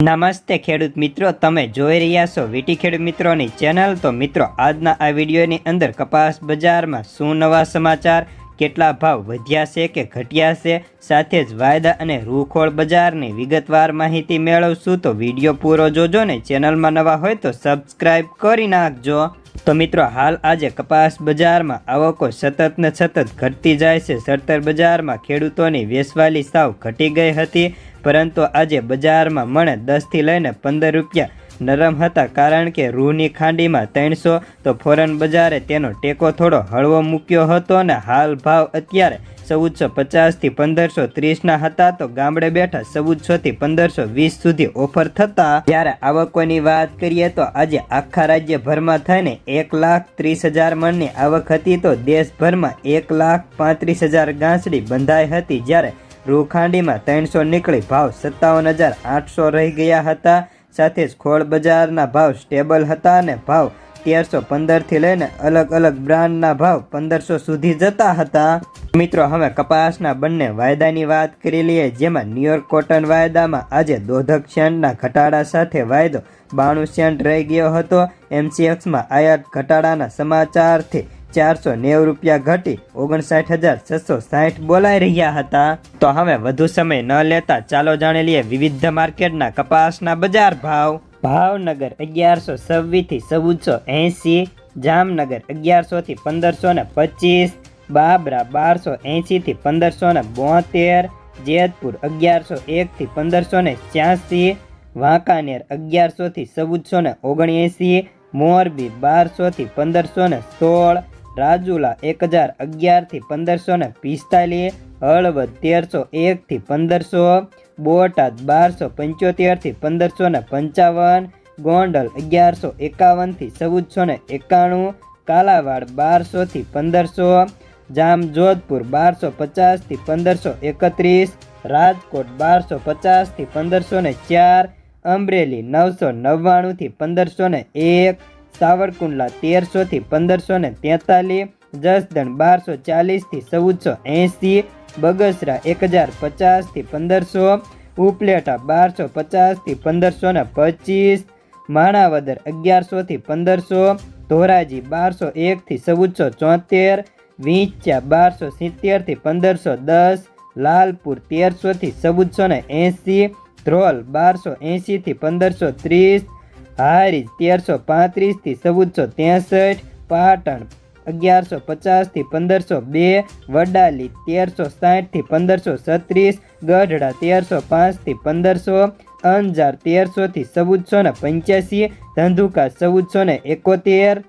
નમસ્તે ખેડૂત મિત્રો, તમે જોઈ રહ્યા છો વીટી ખેડૂત મિત્રોની ચેનલ. તો મિત્રો, આજના આ વિડીયોની અંદર કપાસ બજારમાં શું નવા સમાચાર, કેટલા ભાવ વધ્યા છે કે ઘટ્યા છે, સાથે જ વાયદા અને રૂખોળ બજારની વિગતવાર માહિતી મેળવશું. તો વીડિયો પૂરો જોજો ને ચેનલમાં નવા હોય તો સબસ્ક્રાઇબ કરી નાખજો. તો મિત્રો, હાલ આજે કપાસ બજારમાં આવકો સતત ને સતત ઘટતી જાય છે. સરતર બજારમાં ખેડૂતોની વેસવાલી સાવ ઘટી ગઈ હતી. પરંતુ આજે બજારમાં મણે દસથી લઈને પંદર રૂપિયા નરમ હતા કારણ કે રૂહની ખાંડીમાં ત્રણસો, તો ફોરેન બજારે તેનો ટેકો થોડો હળવો મૂક્યો હતો અને હાલ ભાવ અત્યારે ચૌદસો પચાસથી પંદરસો ત્રીસના હતા, તો ગામડે બેઠા ચૌદસોથી પંદરસો વીસ સુધી ઓફર થતા જ્યારે આવકોની વાત કરીએ તો આજે આખા રાજ્યભરમાં થઈને એક લાખ ત્રીસ હજાર મણની આવક હતી, તો દેશભરમાં એક લાખ પાંત્રીસ હજાર ગાંસડી બંધાઈ હતી જ્યારે રૂખાંડીમાં ત્રણસો નીકળી ભાવ સત્તાવન હજાર આઠસો રહી ગયા હતા. સાથે જ ખોળ બજારના ભાવ સ્ટેબલ હતા અને ભાવ તેરસો પંદરથી લઈને અલગ અલગ બ્રાન્ડના ભાવ પંદરસો સુધી જતા હતા. મિત્રો, હવે કપાસના બંને વાયદાની વાત કરી લઈએ, જેમાં ન્યુયોર્ક કોટન વાયદામાં આજે દોધક સેન્ટના ઘટાડા સાથે વાયદો બાણું સેન્ટ રહી ગયો હતો. એમસીએક્સમાં આયાત ઘટાડાના સમાચારથી ચારસો નેવું રૂપિયા ઘટી ઓગણસાઠ હજાર છસો સાઠ બોલાઈ રહ્યા હતા. તો હવે વધુ સમય ન લેતા ચાલો જાણી લઈએ વિવિધ માર્કેટના કપાસના બજાર ભાવ. ભાવનગર અગિયારસો છવ્વીસથી ચૌદસો એંસી જામનગર અગિયારસોથી પંદરસો ને પચીસ, બાબરા બારસો એંશીથી પંદરસો ને બોતેર, જેતપુર અગિયારસો એકથી પંદરસો ને છ્યાસી, વાંકાનેર અગિયારસોથી ચૌદસો ને ઓગણએંસી મોરબી બારસોથી પંદરસો ને સોળ રાજુલા એક હજાર અગિયારથી પંદરસો ને પિસ્તાલીસ, હળવદ તેરસો એકથી પંદરસો, બોટાદ બારસો પંચોતેરથી પંદરસો ને પંચાવન, ગોંડલ અગિયારસો એકાવનથી ચૌદસો ને એકાણું, કાલાવાડ બારસોથી પંદરસો, જામજોધપુર બારસો પચાસથી પંદરસો એકત્રીસ, રાજકોટ બારસો પચાસથી પંદરસો ને ચાર, અમરેલી નવસો નવ્વાણુંથી પંદરસો ને એક સાવરકુંડલા તેરસોથી પંદરસો ને તેતાલીસ, જસદણ બારસો ચાલીસથી ચૌદસો એંસી બગસરા એક હજાર પચાસથી પંદરસો, ઉપલેટા બારસો પચાસથી પંદરસો ને પચીસ, માણાવદર અગિયારસોથી પંદરસો, ધોરાજી બારસો એકથી ચૌદસો ચોતેર, વીંચ્યા બારસો સિત્તેરથી પંદરસો દસ, લાલપુર તેરસોથી ચૌદસો ને એંસી ધ્રોલ બારસો એંશીથી પંદરસો ત્રીસ હારીજ તેરસો પાંત્રીસથી ચૌદસો ત્રેસઠ, પાટણ અગિયારસો પચાસથી પંદરસો બે, વડાલી તેરસો સાઠથી પંદરસો છત્રીસ, ગઢડા તેરસો પાંચથી પંદરસો, અંજાર તેરસોથી ચૌદસો ને પંચ્યાસી, ધંધુકા ચૌદસો ને એકોતેર